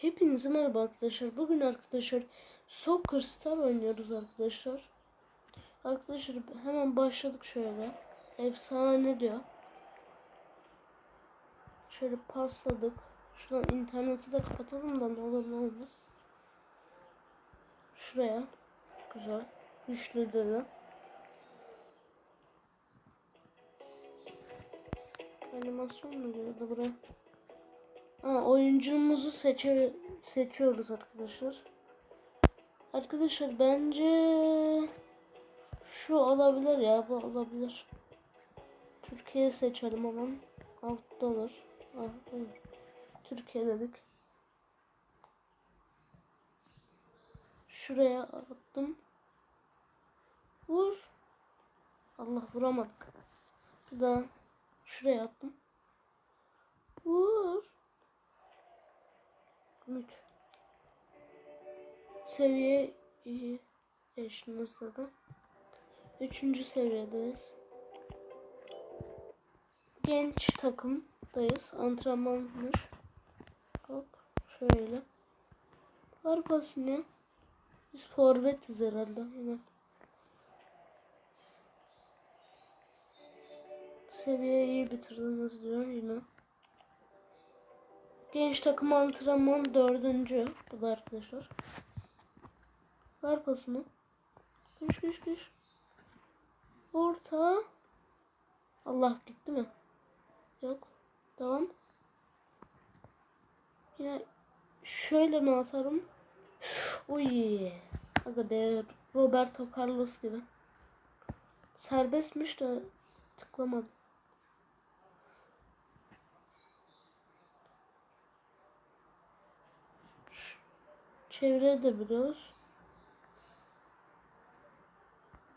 Hepinize merhaba arkadaşlar. Bugün arkadaşlar Soccer Star oynuyoruz arkadaşlar. Arkadaşlar hemen başladık şöyle. Efsane diyor. Şöyle pasladık. Şuradan interneti de kapatalım da ne olur ne olmaz. Şuraya. Güzel. Güçlü dedi. Animasyon mu diyordu buraya? Ha, oyuncumuzu seçer seçiyoruz arkadaşlar. Arkadaşlar bence şu olabilir ya bu olabilir. Türkiye seçelim hemen. Alttadır. Türkiye dedik. Şuraya attım. Vur. Allah vuramadık. Bir daha şuraya attım. Vur. Komik. Seviye iyi. Eşimizde de. Üçüncü seviyedeyiz. Genç takımdayız. Antrenmanmış. Hop. Şöyle. Arkası ne? Biz forvetiz herhalde. Hemen. Seviye iyi bitirdiniz diyor yine. Genç takım antrenman dördüncü. Bu da arkadaşlar. Ver pasını. Güç güç güç. Orta. Allah gitti mi? Yok. Devam. Yine şöyle mi atarım? Uy. Aga be Roberto Carlos gibi. Serbestmiş de tıklamadım. Çevre de biliyoruz.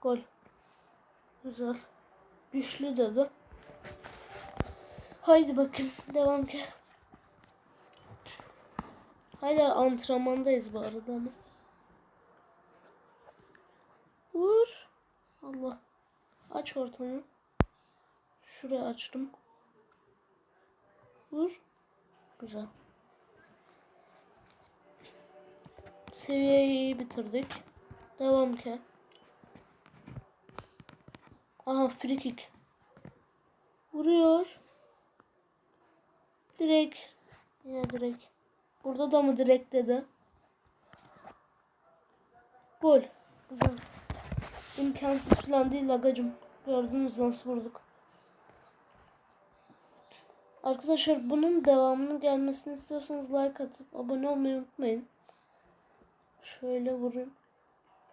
Gol. Güzel. Güçlü dedi. Haydi bakayım. Devam ki. Hala antrenmandayız bu arada ama. Vur. Allah. Aç ortanı. Şuraya açtım. Vur. Güzel. Seviyeyi bitirdik. Devam ki. Aha free kick. Vuruyor. Direkt. Yine direkt. Burada da mı direkt dedi? Gol. Güzel. İmkansız falan değil agacım. Gördünüz nasıl vurduk. Arkadaşlar bunun devamının gelmesini istiyorsanız like atıp abone olmayı unutmayın. Şöyle vurayım.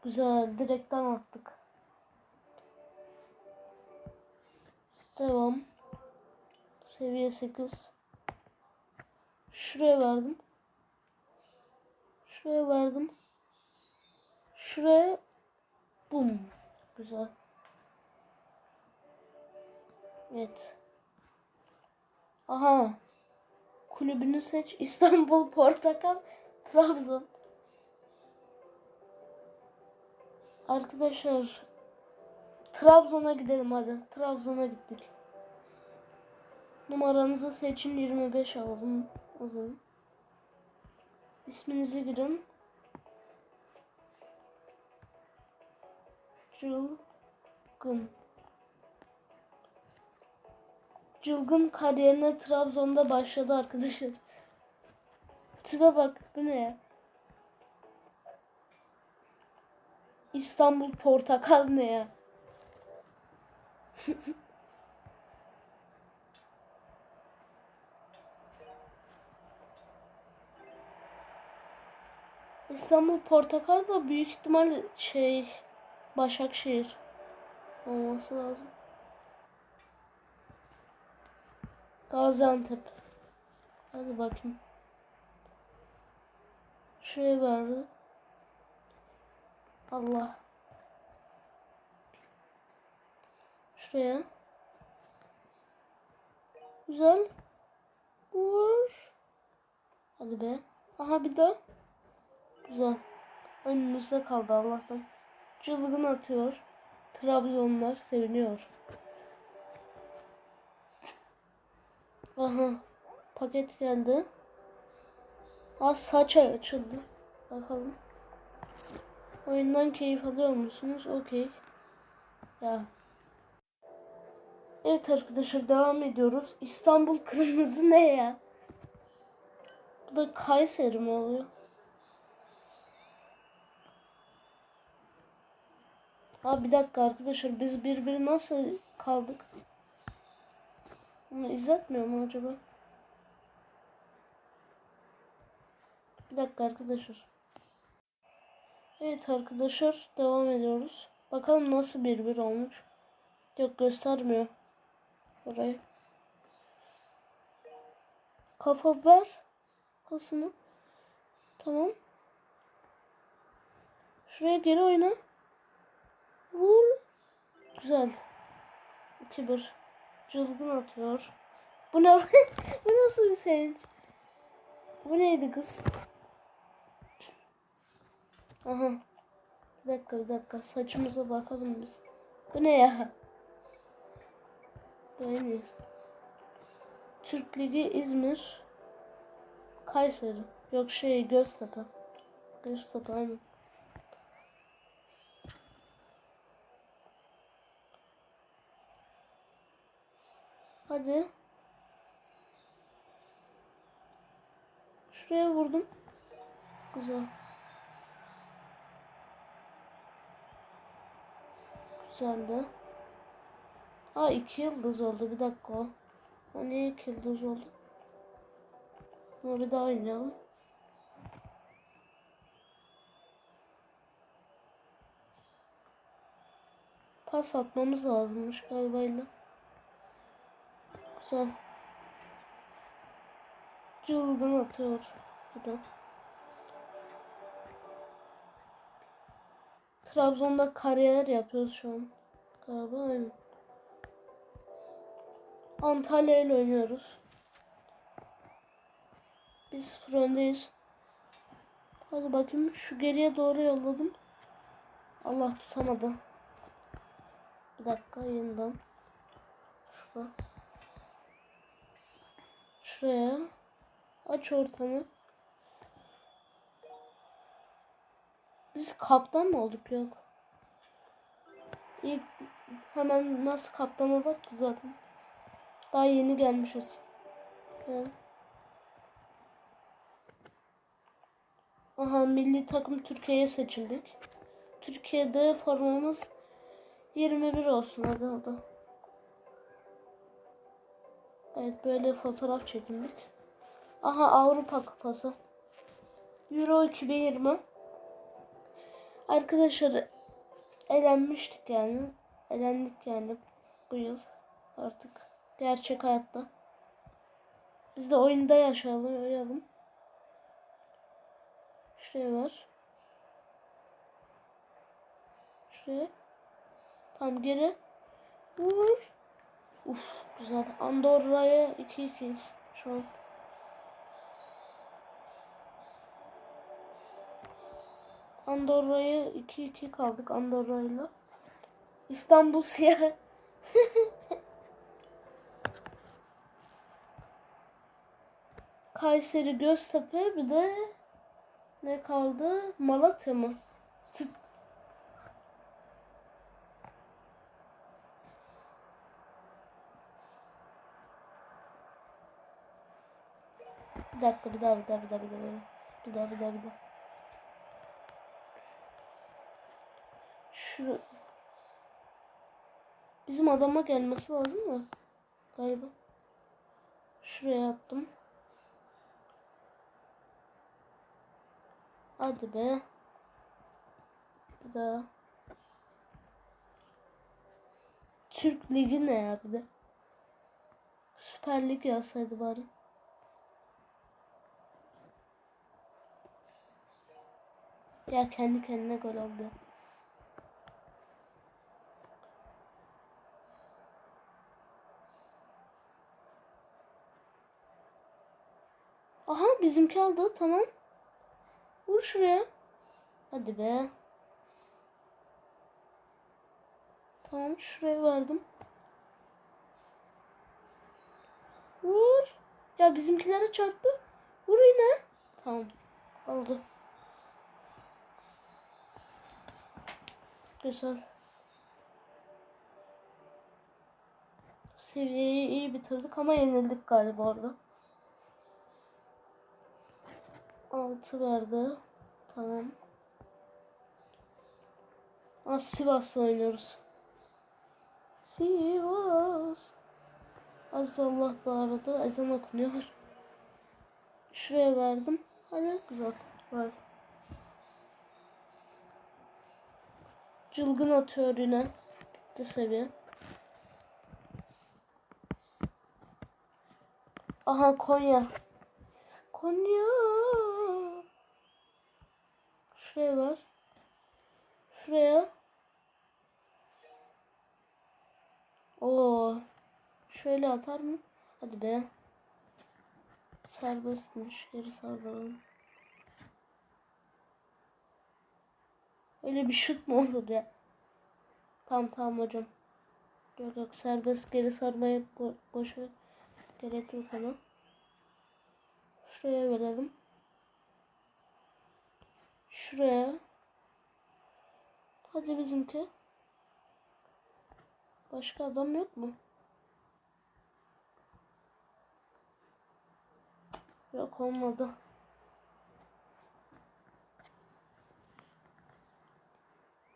Güzel. Direkten attık. Devam. Seviye 8. Şuraya verdim. Şuraya verdim. Şuraya bum. Güzel. Evet. Aha. Kulübünü seç. İstanbul Portakal Trabzon. Arkadaşlar Trabzon'a gidelim hadi. Trabzon'a gittik. Numaranızı seçin 25 aldım o zaman. İsminizi girin. Çılgın. Çılgın kariyerine Trabzon'da başladı arkadaşlar. Tipe bak bu ne ya? İstanbul Portakal ne ya? İstanbul Portakal da büyük ihtimal şey Başakşehir olması lazım. Gaziantep. Hadi bakayım. Şuraya verdi. Allah. Şuraya. Güzel. Vur. Hadi be. Aha bir daha. Güzel. Önümüzde kaldı Allah'tan. Çılgın atıyor. Trabzonlar seviniyor. Aha. Paket geldi. Az saç açıldı. Bakalım. Oyundan keyif alıyor musunuz? Okey. Ya. Evet arkadaşlar devam ediyoruz. İstanbul kırmızı ne ya? Bu da Kayseri mi oluyor? Ha bir dakika arkadaşlar biz birbiri nasıl kaldık? Bunu izletmiyor mu acaba? Bir dakika arkadaşlar. Evet arkadaşlar devam ediyoruz. Bakalım nasıl bir bir olmuş. Yok göstermiyor. Burayı. Kafa ver. Kafasını. Tamam. Şuraya geri oyna. Vur. Güzel. 2-1. Çılgın atıyor. Bu ne? Bu nasıl bir sevinç? Bu neydi kız? Aha. Bir dakika bir dakika. Saçımıza bakalım biz. Bu ne ya? Beğeniyoruz. Türk Ligi İzmir. Kayseri. Yok şey Göztepe. Göztepe aynen. Hadi. Şuraya vurdum. Güzel. Güzeldi. Aa iki yıldız oldu. Bir dakika o. Niye iki yıldız oldu? Ama bir daha oynayalım. Pas atmamız lazımmış galiba. Güzel. Çılgın atıyor. Bu Trabzon'da kariyer yapıyoruz şu an. Galiba aynen. Antalya ile oynuyoruz. Biz öndeyiz. Hadi bakayım şu geriye doğru yolladım. Allah tutamadı. Bir dakika yeniden. Şurada. Şuraya. Aç ortamı. Biz kaptan mı olduk yok? İlk hemen nasıl kaptan olduk ki zaten. Daha yeni gelmişiz. Evet. Aha milli takım Türkiye'ye seçildik. Türkiye'de formamız 21 olsun hadi da. Evet böyle fotoğraf çekildik. Aha Avrupa Kupası. Euro 2020. Arkadaşlar elenmiştik yani. Elendik yani bu yıl artık gerçek hayatta. Biz de oyunda yaşayalım, oynayalım. Şuraya var. Şuraya. Tam geri. Vur. Uf güzel. Andorra'ya 2-2'yiz şu an. Andorra'ya 2-2 kaldık Andorra'yla. İstanbul siyah. Kayseri Göztepe bir de ne kaldı? Malatya mı? Tıt. Bir dakika bir daha bir daha bir daha bir daha bir daha bir daha bir daha. Şu bizim adama gelmesi lazım mı? Galiba. Şuraya attım. Hadi be. Bir daha. Türk Ligi ne ya bir de? Süper Lig yazsaydı bari. Ya kendi kendine gol oldu. Aha bizimki aldı tamam. Vur şuraya. Hadi be. Tamam şuraya verdim. Vur. Ya bizimkilere çarptı. Vur yine. Tamam. Oldu. Güzel. Seviyeyi iyi bitirdik ama yenildik galiba orada. 6 verdi. Tamam. Aa, Sivas'la oynuyoruz. Sivas. Az Allah bağırdı. Ezan okunuyor. Şuraya verdim. Hadi güzel. Var. Çılgın atıyor yine. Gitti seviye. Aha Konya. Konya. Şuraya ver. Şuraya. Oo. Şöyle atar mı? Hadi be. Serbestmiş. Geri saralım. Öyle bir şut mu olur ya? Tamam tamam hocam. Yok yok serbest geri sarmaya bo boş ver. Gerek yok ama. Şuraya verelim. Şuraya. Hadi bizimki. Başka adam yok mu? Yok olmadı.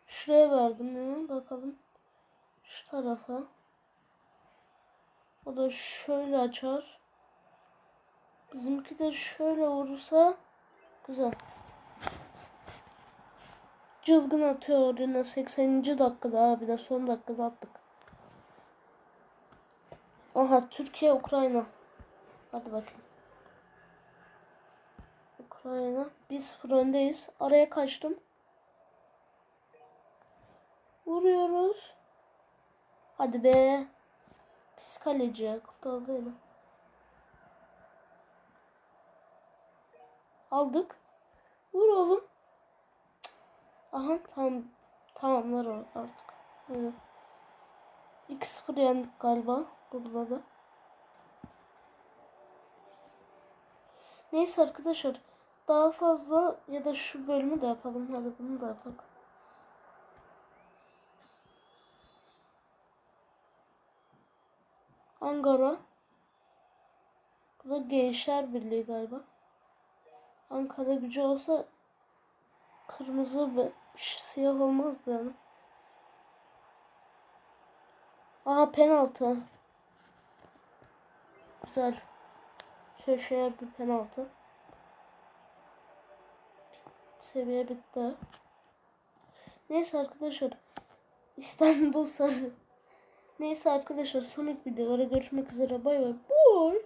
Şuraya verdim ya. Bakalım. Şu tarafa. O da şöyle açar. Bizimki de şöyle vurursa güzel. Çılgın atıyor yine 80. dakikada abi de son dakikada attık. Aha Türkiye Ukrayna. Hadi bakayım. Ukrayna. 1-0 öndeyiz. Araya kaçtım. Vuruyoruz. Hadi be. Pis kaleci. Kurtardı yine. Aldık. Vur oğlum. Aha tamam. Tamamlar artık. Evet. 2-0 yendik galiba. Burada da. Neyse arkadaşlar. Daha fazla ya da şu bölümü de yapalım. Hadi bunu da yapalım. Ankara. Bu da Gençler Birliği galiba. Ankara gücü olsa kırmızı ve siyah olmazdı yani. Aha penaltı. Güzel. Köşeye bir penaltı. Seviye bitti. Neyse arkadaşlar. İstanbul sarı. Neyse arkadaşlar sonraki videolara görüşmek üzere. Bay bay. Bye.